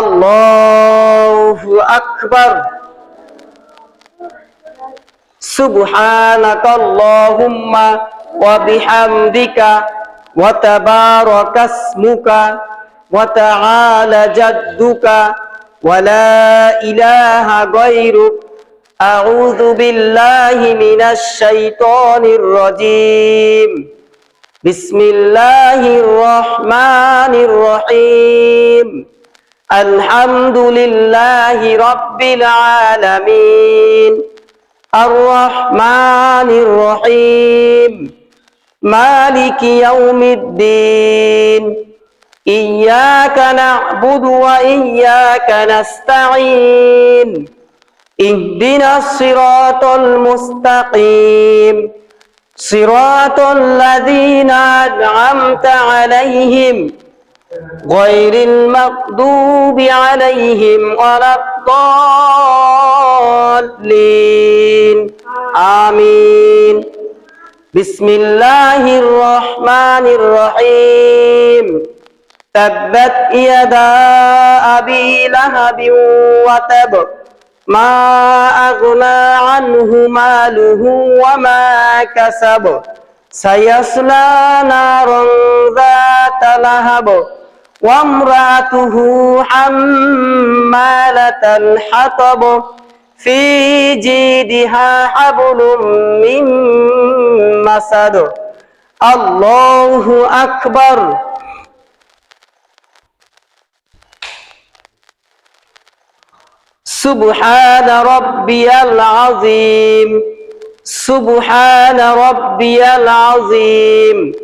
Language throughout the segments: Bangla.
আল্লাহু আকবার। সুবহানাক আল্লাহুম্মা ওয়া বিহামদিকা ওয়া তাবারাক ইসমুকা ওয়া তাআলা জাদ্দুকা ওয়া লা ইলাহা গায়রুক। আউযু বিল্লাহি মিনাশ শাইতানির রাজীম। বিসমিল্লাহির রহমানির রহিম। الحمد لله رب العالمين الرحمن الرحيم مالك يوم الدين إياك نعبد وإياك نستعين اهدنا الصراط المستقيم صراط الذين أنعمت عليهم غير المغضوب عليهم ولا الضالين. آمين. بسم الله الرحمن الرحيم. تبت يدا أبي لهب وتب ما أغنى عنه ماله وما كسب سيصلى نارا ذات لهب. وامرأته حمالة الحطب في جيدها حبل من مسد. الله أكبر. سبحان ربي العظيم. سبحان ربي العظيم.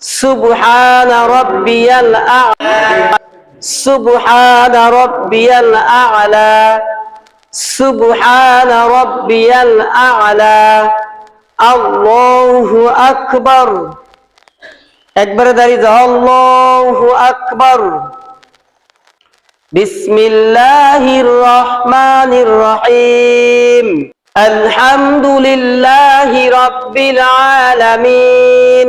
سبحان ربي الأعلى سبحان ربي الأعلى سبحان ربي الأعلى الله أكبر একবারে দাঁড়িয়ে যাও আল্লাহু আকবার بسم الله الرحمن الرحيم الحمد لله رب العالمين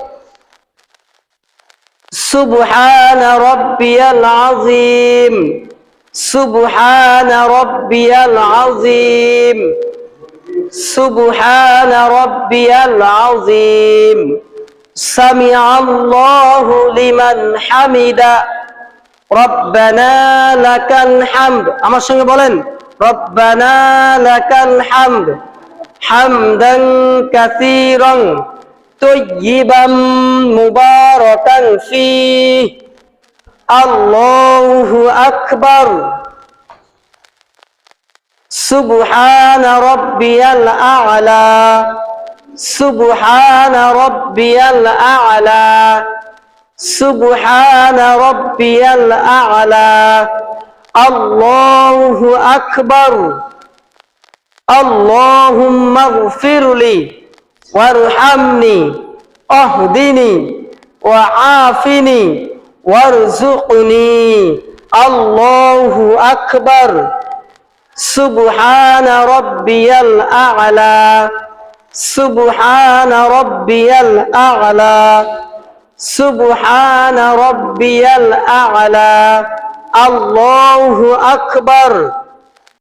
সুবহান রব্বিয়াল আজিম সুবহান রব্বিয়াল আজিম সুবহান রব্বিয়াল আজিম সামিআ আল্লাহু লিমান হামিদা। রব্বানা লাকাল হামদ। আমার সঙ্গে বলেন, রব্বানা লাকাল হামদ। হামদান কাসীরান। طيبا مباركا فيه الله أكبر سبحان ربي الأعلى سبحان ربي الأعلى سبحان ربي الأعلى الله أكبر اللهم اغفر لي وارحمني اهدني وعافني وارزقني الله أكبر سبحان ربي الأعلى سبحان ربي الأعلى سبحان ربي الأعلى الله أكبر